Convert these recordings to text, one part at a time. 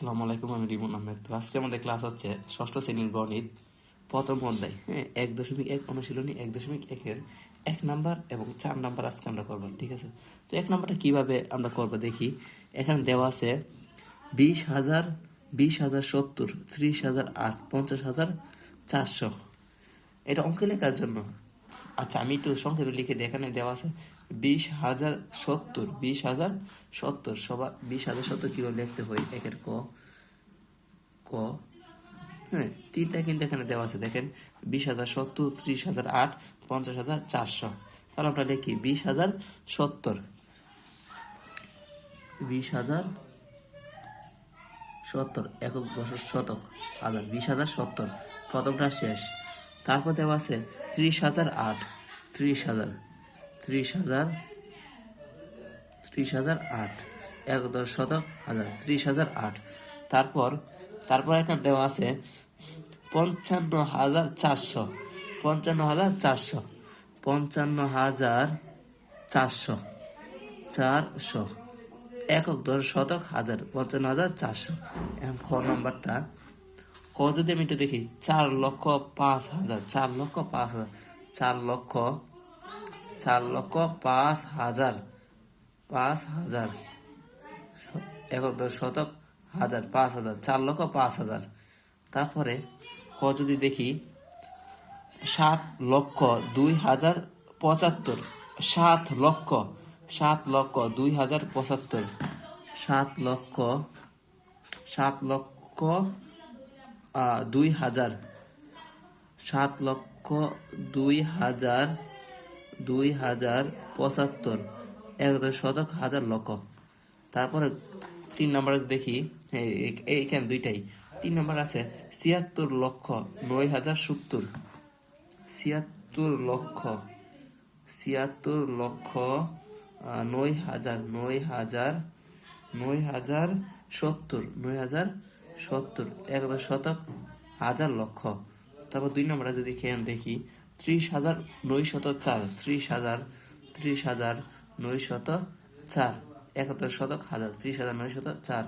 আসসালামু আলাইকুম, আমি রিমন আহমেদ। তো আজকে আমাদের ক্লাস হচ্ছে ষষ্ঠ শ্রেণির গণিত, প্রথম অধ্যায়। হ্যাঁ এক দশমিক এক অনুশীলনী, এক দশমিক একের এক নাম্বার এবং চার নাম্বার আজকে আমরা করব, ঠিক আছে? তো এক নাম্বারটা কীভাবে আমরা করব দেখি। এখানে দেওয়া আছে বিশ হাজার বিশ হাজার সত্তর, ত্রিশ হাজার আট, পঞ্চাশ হাজার চারশো। এটা অঙ্কে লেখার জন্য। আচ্ছা আমি একটু সংক্ষেপে লিখে দিই, এখানে দেওয়া আছে বিশ হাজার সত্তর, বিশ হাজার সত্তর সবার বিশ হাজার সত্তর কীভাবে লিখতে হয়, একের ক ক হ্যাঁ তিনটা কিন্তু এখানে দেওয়া আছে, দেখেন, বিশ হাজার সত্তর, ত্রিশ হাজার আট, পঞ্চাশ হাজার চারশো। তাহলে আমরা লিখি বিশ হাজার সত্তর। বিশ হাজার সত্তর, একক বছর শতক, হাজার, বিশ হাজার সত্তর, প্রথমটা শেষ। তারপর দেওয়া আছে ত্রিশ হাজার আট। ত্রিশ হাজার। ত্রিশ হাজার। ত্রিশ হাজার আট। এক দশ শতক হাজার। ত্রিশ হাজার আট। তারপর তারপর এখানে দেওয়া আছে, পঞ্চান্ন হাজার চারশো। পঞ্চান্ন হাজার চারশো। পঞ্চান্ন হাজার চারশো। চারশো। একক দশ শতক হাজার। পঞ্চান্ন হাজার চারশো। এখন খ নম্বরটা। যদি আমি একটু দেখি, চার লক্ষ পাঁচ হাজার, চার লক্ষ পাঁচ হাজার, চার লক্ষ চার লক্ষ পাঁচ হাজার পাঁচ হাজার একক শতক, হাজার, পাঁচ হাজার, চার লক্ষ পাঁচ হাজার। তারপরে ক যদি দেখি, সাত লক্ষ দুই হাজার পঁচাত্তর, সাত লক্ষ সাত লক্ষ দুই হাজার পঁচাত্তর, সাত লক্ষ সাত লক্ষ দুই হাজার সাত লক্ষ দুই হাজার দুই হাজার পঁচাত্তর, এক শতক হাজার লক্ষ। তারপরে তিন নম্বরে দেখি এই- এইখানে দুইটাই। তিন নম্বর আছে, ছিয়াত্তর লক্ষ নয় হাজার সত্তর। ছিয়াত্তর লক্ষ ছিয়াত্তর লক্ষ নয় হাজার নয় হাজার নয় হাজার সত্তর, নয় হাজার সত্তর এক দশ শতক, হাজার লক্ষ। তারপর দুই নম্বরে যদি খেয়াল দেখি, ত্রিশ হাজার নয় শত চার, ত্রিশ হাজার ত্রিশ হাজার নয় শত চার, একাত্তর শতক, হাজার, ত্রিশ হাজার নয় শত চার।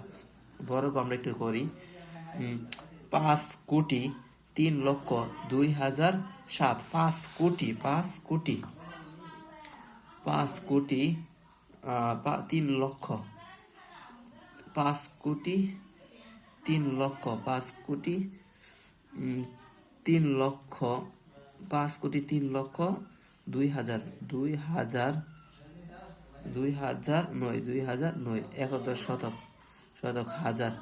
বড় আমরা একটু করি পাঁচ কোটি তিন লক্ষ দুই হাজার সাত। পাঁচ কোটি পাঁচ কোটি পাঁচ কোটি তিন লক্ষ, পাঁচ কোটি তিন লক্ষ পাঁচ কোটি তিন লক্ষ, পাঁচ কোটি তিন লক্ষ দুই হাজার দুই হাজার দুই হাজার নয়, দুই হাজার নয় একদশ শতক শতক হাজার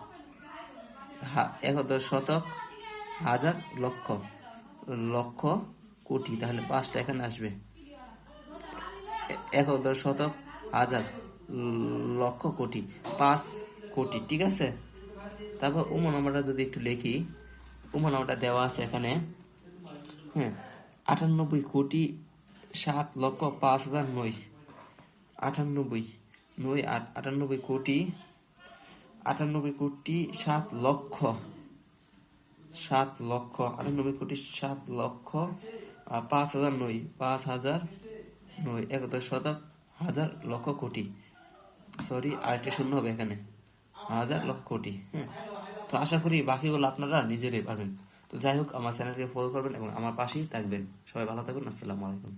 একদশ শতক হাজার লক্ষ লক্ষ কোটি, তাহলে পাঁচটা এখানে আসবে। একদশ শতক হাজার লক্ষ কোটি, পাঁচ কোটি, ঠিক আছে? তারপর উমা নাম্বারটা যদি একটু লিখি, উমা নাম্বারটা দেওয়া আছে এখানে। হ্যাঁ আটানব্বই কোটি সাত লক্ষ পাঁচ হাজার নয়। আটানব্বই নয় আটানব্বই কোটি আটানব্বই কোটি সাত লক্ষ সাত লক্ষ, আটানব্বই কোটি সাত লক্ষ পাঁচ হাজার নয়, পাঁচ হাজার নয় একদশ শতক, হাজার লক্ষ কোটি। সরি, আরেকটা শূন্য হবে এখানে। হাজার লক্ষ কোটি হ্যাঁ। তো আশা করি বাকিগুলো আপনারা নিজেরাই পারবেন। তো যাই হোক, আমার চ্যানেলকে ফলো করবেন এবং আমার পাশেই থাকবেন। সবাই ভালো থাকবেন আসসালামু আলাইকুম।